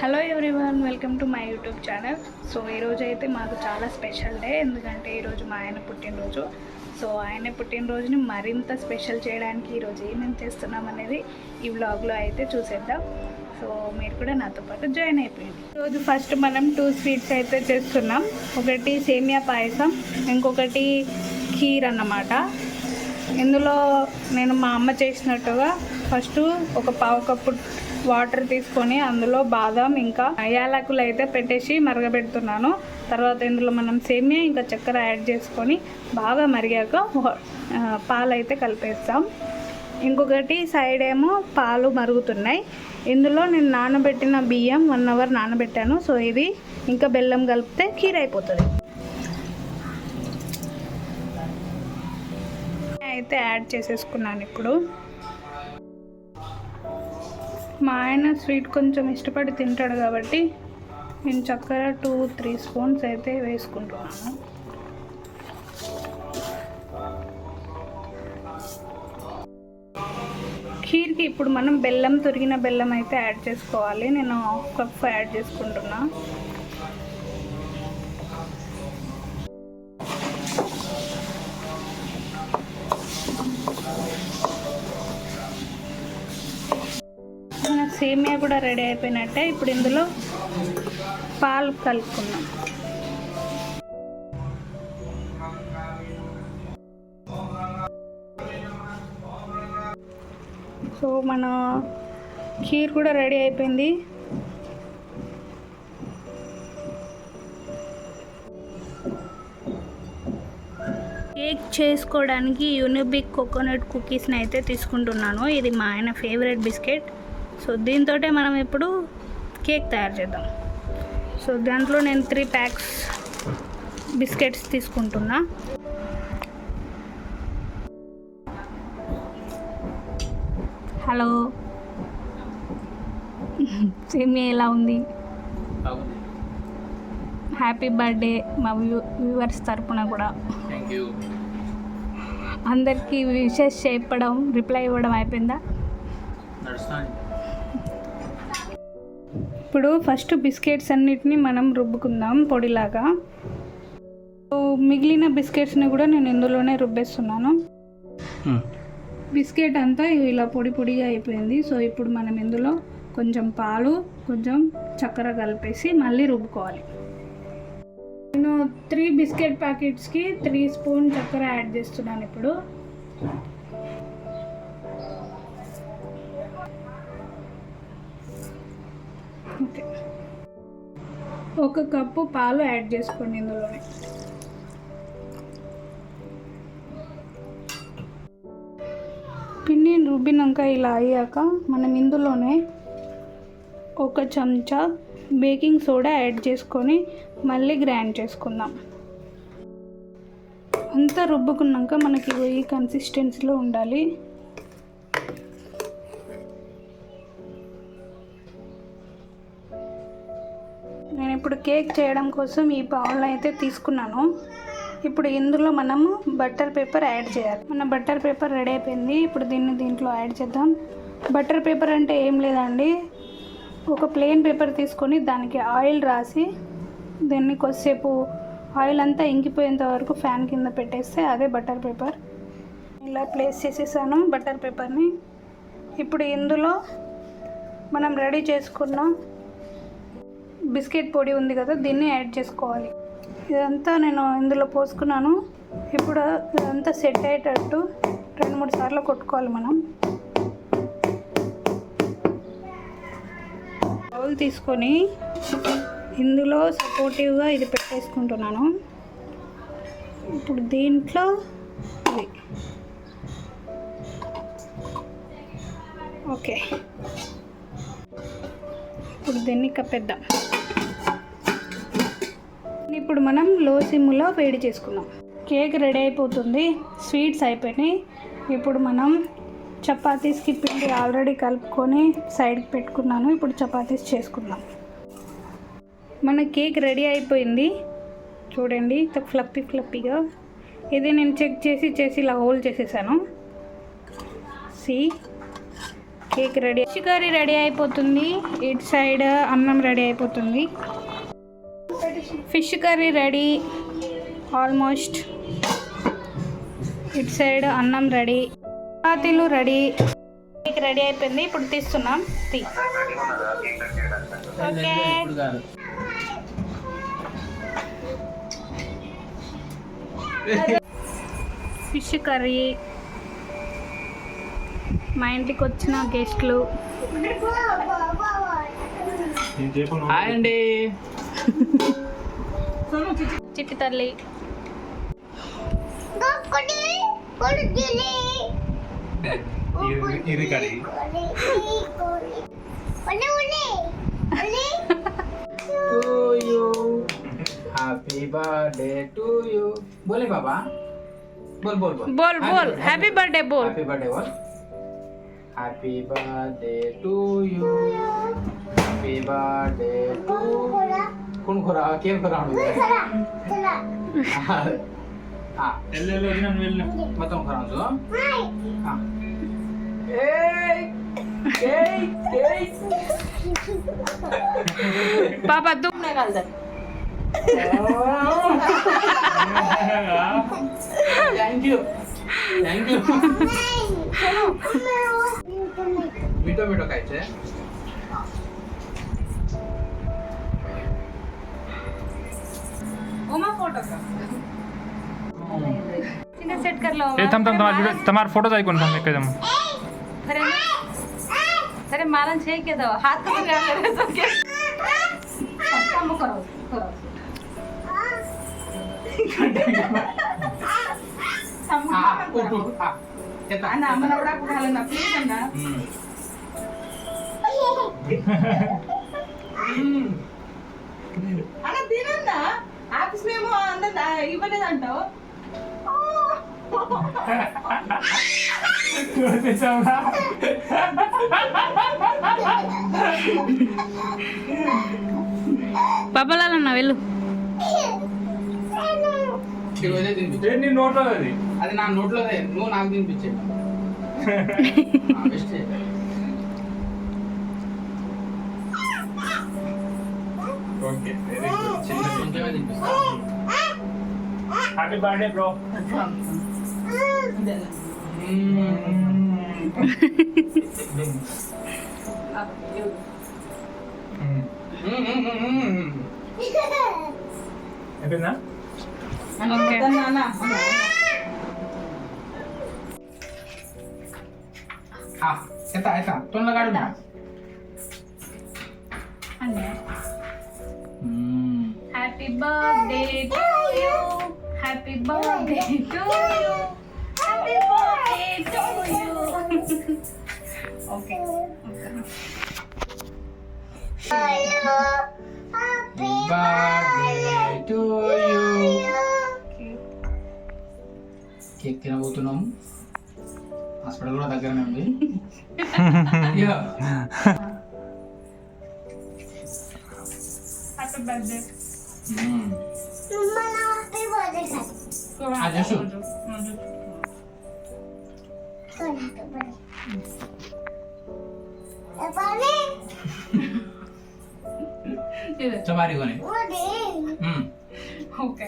Hello everyone welcome to my YouTube channel so ఈరోజు అయితే మాకు చాలా స్పెషల్ డే ఎందుకంటే ఈరోజు మా ఆయన పుట్టినరోజు. సో ఆయన పుట్టినరోజుని మరింత స్పెషల్ చేయడానికి ఈరోజు ఏమేమి చేస్తున్నాం అనేది ఈ వ్లాగ్లో అయితే చూసేద్దాం. సో మీరు కూడా నాతో పాటు జాయిన్ అయిపోయింది ఈరోజు ఫస్ట్ మనం టూ స్వీట్స్ అయితే చేస్తున్నాం. ఒకటి సేమియా పాయసం ఇంకొకటి ఖీర్ అన్నమాట. ఇందులో నేను మా అమ్మ చేసినట్టుగా ఫస్ట్ ఒక పావు కప్పు వాటర్ తీసుకొని అందులో బాదం ఇంకా యాలకులు అయితే పెట్టేసి మరగబెడుతున్నాను. తర్వాత ఇందులో మనం సేమియా ఇంకా చక్కెర యాడ్ చేసుకొని బాగా మరిగాక పాలు అయితే కలిపేస్తాం. ఇంకొకటి సైడ్ ఏమో పాలు మరుగుతున్నాయి. ఇందులో నేను నానబెట్టిన బియ్యం వన్ అవర్ నానబెట్టాను. సో ఇది ఇంకా బెల్లం కలిపితే ఖీర్ అయిపోతుంది అయితే యాడ్ చేసేసుకున్నాను ఇప్పుడు. మా ఆయన స్వీట్ కొంచెం ఇష్టపడి తింటాడు కాబట్టి నేను చక్కెర టూ త్రీ స్పూన్స్ అయితే వేసుకుంటున్నాను. ఖీర్కి ఇప్పుడు మనం బెల్లం తురిగిన బెల్లం అయితే యాడ్ చేసుకోవాలి. నేను హాఫ్ కప్ యాడ్ చేసుకుంటున్నాను సేమియా కూడా రెడీ అయిపోయినట్టే. ఇప్పుడు ఇందులో పాలు కలుపుకున్నాం సో మన ఖీర్ కూడా రెడీ అయిపోయింది. కేక్ చేసుకోవడానికి యూనిబిక్ కోకోనట్ కుకీస్ని అయితే తీసుకుంటున్నాను. ఇది మా ఆయన ఫేవరెట్ బిస్కెట్. సో దీంతో మనం ఇప్పుడు కేక్ తయారు చేద్దాం. సో దాంట్లో నేను త్రీ ప్యాక్స్ బిస్కెట్స్ తీసుకుంటున్నా. హలో. సేమియా ఎలా ఉంది? హ్యాపీ బర్త్డే మా వ్యూ వ్యూవర్స్ తరపున కూడా. అందరికీ విషెస్ చెప్పడం రిప్లై ఇవ్వడం అయిపోయిందా? ఇప్పుడు ఫస్ట్ బిస్కెట్స్ అన్నిటిని మనం రుబ్బుకుందాం పొడిలాగా. సో మిగిలిన బిస్కెట్స్ని కూడా నేను ఇందులోనే రుబ్బేస్తున్నాను. బిస్కెట్ అంతా ఇలా పొడి పొడిగా అయిపోయింది. సో ఇప్పుడు మనం ఇందులో కొంచెం పాలు కొంచెం చక్కెర కలిపేసి మళ్ళీ రుబ్బుకోవాలి. నేను త్రీ బిస్కెట్ ప్యాకెట్స్కి త్రీ స్పూన్ చక్కెర యాడ్ చేస్తున్నాను ఇప్పుడు. అంతే. ఒక కప్పు పాలు యాడ్ చేసుకోండి ఇందులోనే. పిండిని రుబ్బినాక ఇలా అయ్యాక మనం ఇందులోనే ఒక చెంచా బేకింగ్ సోడా యాడ్ చేసుకొని మళ్ళీ గ్రైండ్ చేసుకుందాం. అంతా రుబ్బుకున్నాక మనకి ఈ కన్సిస్టెన్సీలో ఉండాలి. ఇప్పుడు కేక్ చేయడం కోసం ఈ బౌల్ అయితే తీసుకున్నాను. ఇప్పుడు ఇందులో మనము బట్టర్ పేపర్ యాడ్ చేయాలి. మన బట్టర్ పేపర్ రెడీ అయిపోయింది. ఇప్పుడు దీన్ని దీంట్లో యాడ్ చేద్దాం. బట్టర్ పేపర్ అంటే ఏం లేదండి. ఒక ప్లెయిన్ పేపర్ తీసుకొని దానికి ఆయిల్ రాసి దీన్ని కొద్దిసేపు ఆయిల్ అంతా ఇంకిపోయేంత వరకు ఫ్యాన్ కింద పెట్టేస్తే అదే బటర్ పేపర్. ఇలా ప్లేస్ చేసేసాను బటర్ పేపర్ని. ఇప్పుడు ఇందులో మనం రెడీ చేసుకున్న బిస్కెట్ పొడి ఉంది కదా దీన్ని యాడ్ చేసుకోవాలి. ఇదంతా నేను ఇందులో పోసుకున్నాను. ఇప్పుడు ఇదంతా సెట్ అయ్యేటట్టు రెండు మూడు సార్లు కొట్టుకోవాలి మనం. బౌల్ తీసుకొని ఇందులో సపోర్టివ్గా ఇది పెట్టేసుకుంటున్నాను. ఇప్పుడు దీంట్లో ఇది. ఓకే. ఇప్పుడు దీన్ని కప్పేద్దాం. ఇప్పుడు మనం లో సిమ్లో వేడి చేసుకుందాం. కేక్ రెడీ అయిపోతుంది. స్వీట్స్ అయిపోయినాయి. ఇప్పుడు మనం చపాతీస్కి పిండి ఆల్రెడీ కలుపుకొని సైడ్కి పెట్టుకున్నాను. ఇప్పుడు చపాతీస్ చేసుకుందాం. మన కేక్ రెడీ అయిపోయింది. చూడండి ఫ్లప్పీ ఫ్లప్పీగా ఇది నేను చెక్ చేసి చేసి ఇలా హోల్ చేసేసాను. See cake ready. Fish curry ready అయిపోతుంది. ఇటు సైడ్ అన్నం రెడీ అయిపోతుంది. Fish curry ready. ఆల్మోస్ట్ ఇటు సైడ్ అన్నం రెడీ. చపాతీలు రెడీ. రెడీ అయిపోయింది. ఇప్పుడు తీస్తున్నాం. తీ. ఓకే. Fish curry. మా ఇంటికి వచ్చిన గెస్ట్లు. హాయ్ అండి. చిట్టి తల్లి ఇది కడి to you happy birthday to you बोले बाबा बोल बोल बोल बोल बोल हैप्पी बर्थडे बोल हैप्पी बर्थडे बोल happy birthday to you happy birthday to कोण खोरा? केन खोरा ಹಾಡು ಹಾ ಎಲ್ಲೆಲ್ಲ ಇನ್ನೊಂದು ಮೇಲೆ ಮತ್ತೊಂದು ಖರ ಅಂಜು ಹಾ ಪಾಪ ದುಃಖ नाही. घालतात. थँक्यू थँक्यू मिठो मिठो खायचंय. सेट कर लो ए थम थम तुम्हारा वीडियो तुम्हारा फोटो जाई कोन सामने एकदम अरे अरे मारन छे के दो हाथ तो क्या करे तो के काम करो करो అన్న అమ్మను కూడా కూడాలన్న ప్లీజ్ అన్న అన్న తినన్నా ఆఫీస్ మేము అందరు ఇవ్వలేదు అంటావు పాపలాలన్న వెళ్ళు. నీ నోట్లో అది? అది నా నోట్లోదే. నువ్వు నాకు తినిపించే ఓకే హ్యాపీ బర్త్డే బ్రో అయిపోయిందా ఓకే. అన్న చెత్త అయితే తొందరగా కాడు happy birthday to you happy birthday to you happy birthday to you okay birthday to you cake తినబోతున్నాం hospital కూడా దగ్గరనే ఉంది ఇగో, హ్యాపీ బర్త్డే మ్మ్. ఆ జస్సు చపారీ కొని మ్మ్. ఓకే